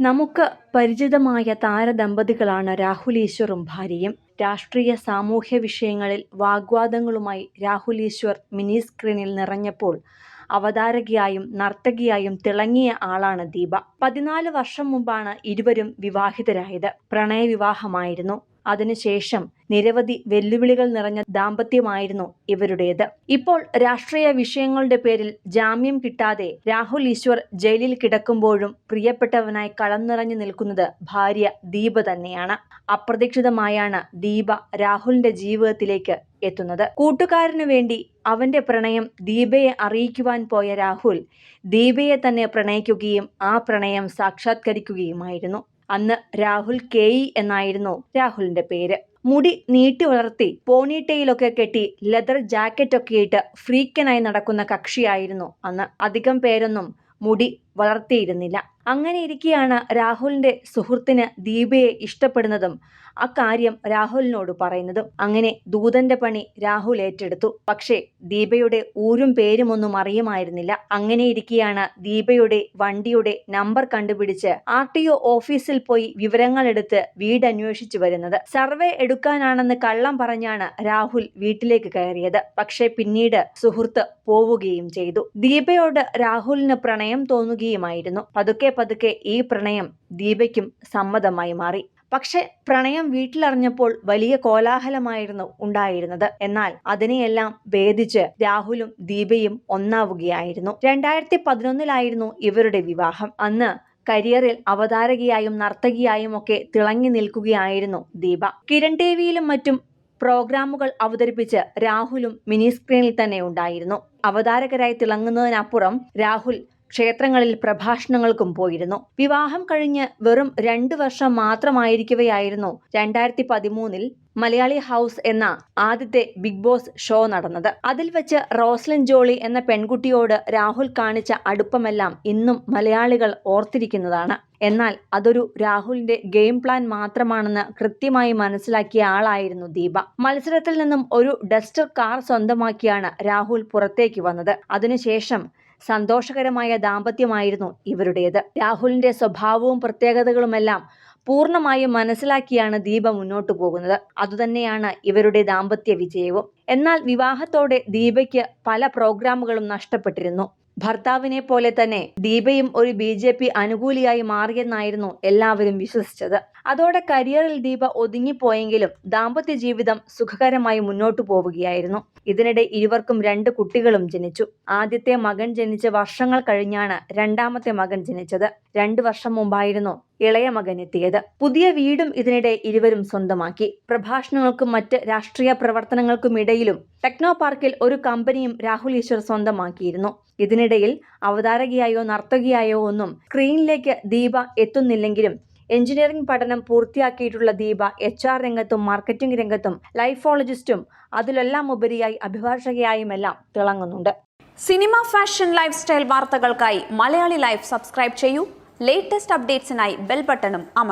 നമുക്ക് പരിചിതമായ താരദമ്പതികളാണ് രാഹുൽ ഈശ്വറും ഭാര്യയും. രാഷ്ട്രീയ സാമൂഹ്യ വിഷയങ്ങളിൽ വാഗ്വാദങ്ങളുമായി രാഹുൽ ഈശ്വർ മിനി സ്ക്രീനിൽ നിറഞ്ഞപ്പോൾ അവതാരകയായും നർത്തകിയായും തിളങ്ങിയ ആളാണ് ദീപ. പതിനാല് വർഷം മുമ്പാണ് ഇരുവരും വിവാഹിതരായത്. പ്രണയവിവാഹമായിരുന്നു. അതിനുശേഷം നിരവധി വെല്ലുവിളികൾ നിറഞ്ഞ ദാമ്പത്യമായിരുന്നു ഇവരുടേത്. ഇപ്പോൾ രാഷ്ട്രീയ വിഷയങ്ങളുടെ പേരിൽ ജാമ്യം കിട്ടാതെ രാഹുൽ ഈശ്വർ ജയിലിൽ കിടക്കുമ്പോഴും പ്രിയപ്പെട്ടവനായി കളം നിറഞ്ഞു നിൽക്കുന്നത് ഭാര്യ ദീപ തന്നെയാണ്. അപ്രതീക്ഷിതമായാണ് ദീപ രാഹുലിന്റെ ജീവിതത്തിലേക്ക് എത്തുന്നത്. കൂട്ടുകാരനു വേണ്ടി അവന്റെ പ്രണയം ദീപയെ അറിയിക്കുവാൻ പോയ രാഹുൽ ദീപയെ തന്നെ പ്രണയിക്കുകയും ആ പ്രണയം സാക്ഷാത്കരിക്കുകയുമായിരുന്നു. അന്ന് രാഹുൽ കെ ഇ എന്നായിരുന്നു രാഹുലിന്റെ പേര്. മുടി നീട്ടി വളർത്തി പോണിടെയിലൊക്കെ കെട്ടി ലെതർ ജാക്കറ്റൊക്കെ ഇട്ട് ഫ്രീക്കനായി നടക്കുന്ന കക്ഷിയായിരുന്നു അന്ന്. അധികം പേരൊന്നും മുടി വളർത്തിയിരുന്നില്ല. അങ്ങനെ ഇരിക്കെയാണ് രാഹുലിന്റെ സുഹൃത്തിന് ദീപയെ ഇഷ്ടപ്പെടുന്നതും അക്കാര്യം രാഹുലിനോട് പറയുന്നതും. അങ്ങനെ ദൂതന്റെ പണി രാഹുൽ ഏറ്റെടുത്തു. പക്ഷേ ദീപയുടെ ഊരും പേരുമൊന്നും അറിയുമായിരുന്നില്ല. അങ്ങനെ ഇരിക്കെയാണ് ദീപയുടെ വണ്ടിയുടെ നമ്പർ കണ്ടുപിടിച്ച് ആർ ടി ഒ ഓഫീസിൽ പോയി വിവരങ്ങൾ എടുത്ത് വീട് അന്വേഷിച്ചു വരുന്നത്. സർവേ എടുക്കാനാണെന്ന് കള്ളം പറഞ്ഞാണ് രാഹുൽ വീട്ടിലേക്ക് കയറിയത്. പക്ഷേ പിന്നീട് സുഹൃത്ത് പോവുകയും ചെയ്തു. ദീപയോട് രാഹുലിന് പ്രണയം തോന്നുകയുമായിരുന്നു. പതുക്കെ പതുക്കെ ഈ പ്രണയം ദീപയ്ക്കും സമ്മതമായി മാറി. പക്ഷെ പ്രണയം വീട്ടിലറിഞ്ഞപ്പോൾ വലിയ കോലാഹലമായിരുന്നു ഉണ്ടായിരുന്നത്. എന്നാൽ അതിനെയെല്ലാം ഭേദിച്ച് രാഹുലും ദീപയും ഒന്നാവുകയായിരുന്നു. രണ്ടായിരത്തി പതിനൊന്നിലായിരുന്നു ഇവരുടെ വിവാഹം. അന്ന് കരിയറിൽ അവതാരകയായും നർത്തകിയായും ഒക്കെ തിളങ്ങി നിൽക്കുകയായിരുന്നു ദീപ. കിരൺ ടിവിയിലും മറ്റും പ്രോഗ്രാമുകൾ അവതരിപ്പിച്ച് രാഹുലും മിനി സ്ക്രീനിൽ തന്നെ ഉണ്ടായിരുന്നു. അവതാരകരായി തിളങ്ങുന്നതിനപ്പുറം രാഹുൽ ക്ഷേത്രങ്ങളിൽ പ്രഭാഷണങ്ങൾക്കും പോയിരുന്നു. വിവാഹം കഴിഞ്ഞ് വെറും രണ്ടു വർഷം മാത്രമായിരിക്കവെയായിരുന്നു രണ്ടായിരത്തി പതിമൂന്നിൽ മലയാളി ഹൗസ് എന്ന ആദ്യത്തെ ബിഗ് ബോസ് ഷോ നടന്നത്. അതിൽ വെച്ച് റോസ്ലിൻ ജോളി എന്ന പെൺകുട്ടിയോട് രാഹുൽ കാണിച്ച അടുപ്പമെല്ലാം ഇന്നും മലയാളികൾ ഓർത്തിരിക്കുന്നതാണ്. എന്നാൽ അതൊരു രാഹുലിന്റെ ഗെയിം പ്ലാൻ മാത്രമാണെന്ന് കൃത്യമായി മനസ്സിലാക്കിയ ആളായിരുന്നു ദീപ. മത്സരത്തിൽ നിന്നും ഒരു ഡസ്റ്റർ കാർ സ്വന്തമാക്കിയാണ് രാഹുൽ പുറത്തേക്ക് വന്നത്. അതിനുശേഷം സന്തോഷകരമായ ദാമ്പത്യമായിരുന്നു ഇവരുടേത്. രാഹുലിന്റെ സ്വഭാവവും പ്രത്യേകതകളുമെല്ലാം പൂർണമായും മനസ്സിലാക്കിയാണ് ദീപ മുന്നോട്ടു പോകുന്നത്. അതുതന്നെയാണ് ഇവരുടെ ദാമ്പത്യ വിജയവും. എന്നാൽ വിവാഹത്തോടെ ദീപയ്ക്ക് പല പ്രോഗ്രാമുകളും നഷ്ടപ്പെട്ടിരുന്നു. ഭർത്താവിനെ പോലെ തന്നെ ദീപയും ഒരു ബി ജെ പി അനുകൂലിയായി മാറിയെന്നായിരുന്നു എല്ലാവരും വിശ്വസിച്ചത്. അതോടെ കരിയറിൽ ദീപ ഒതുങ്ങിപ്പോയെങ്കിലും ദാമ്പത്യ ജീവിതം സുഖകരമായി മുന്നോട്ടു പോവുകയായിരുന്നു. ഇതിനിടെ ഇരുവർക്കും രണ്ട് കുട്ടികളും ജനിച്ചു. ആദ്യത്തെ മകൻ ജനിച്ച വർഷങ്ങൾ കഴിഞ്ഞാണ് രണ്ടാമത്തെ മകൻ ജനിച്ചത്. രണ്ടു വർഷം മുമ്പായിരുന്നു ഇളയ മകൻ എത്തിയത്. പുതിയ വീടും ഇതിനിടെ ഇരുവരും സ്വന്തമാക്കി. പ്രഭാഷണങ്ങൾക്കും മറ്റ് രാഷ്ട്രീയ പ്രവർത്തനങ്ങൾക്കുമിടയിലും ടെക്നോ പാർക്കിൽ ഒരു കമ്പനിയും രാഹുൽ ഈശ്വർ സ്വന്തമാക്കിയിരുന്നു. ഇതിനിടയിൽ അവതാരകയായോ നർത്തകിയായോ ഒന്നും സ്ക്രീനിലേക്ക് ദീപ എത്തുന്നില്ലെങ്കിലും എഞ്ചിനീയറിംഗ് പഠനം പൂർത്തിയാക്കിയിട്ടുള്ള ദീപ എച്ച് ആർ രംഗത്തും മാർക്കറ്റിംഗ് രംഗത്തും ലൈഫോളജിസ്റ്റും അതിലെല്ലാം ഉപരിയായി അഭിഭാഷകയായുമെല്ലാം തിളങ്ങുന്നുണ്ട്. സിനിമ ഫാഷൻ ലൈഫ് സ്റ്റൈൽ വാർത്തകൾക്കായി മലയാളി ലൈഫ് സബ്സ്ക്രൈബ് ചെയ്യൂ. ലേറ്റസ്റ്റ് അപ്ഡേറ്റ്സിനായി ബെൽ ബട്ടണും അമർ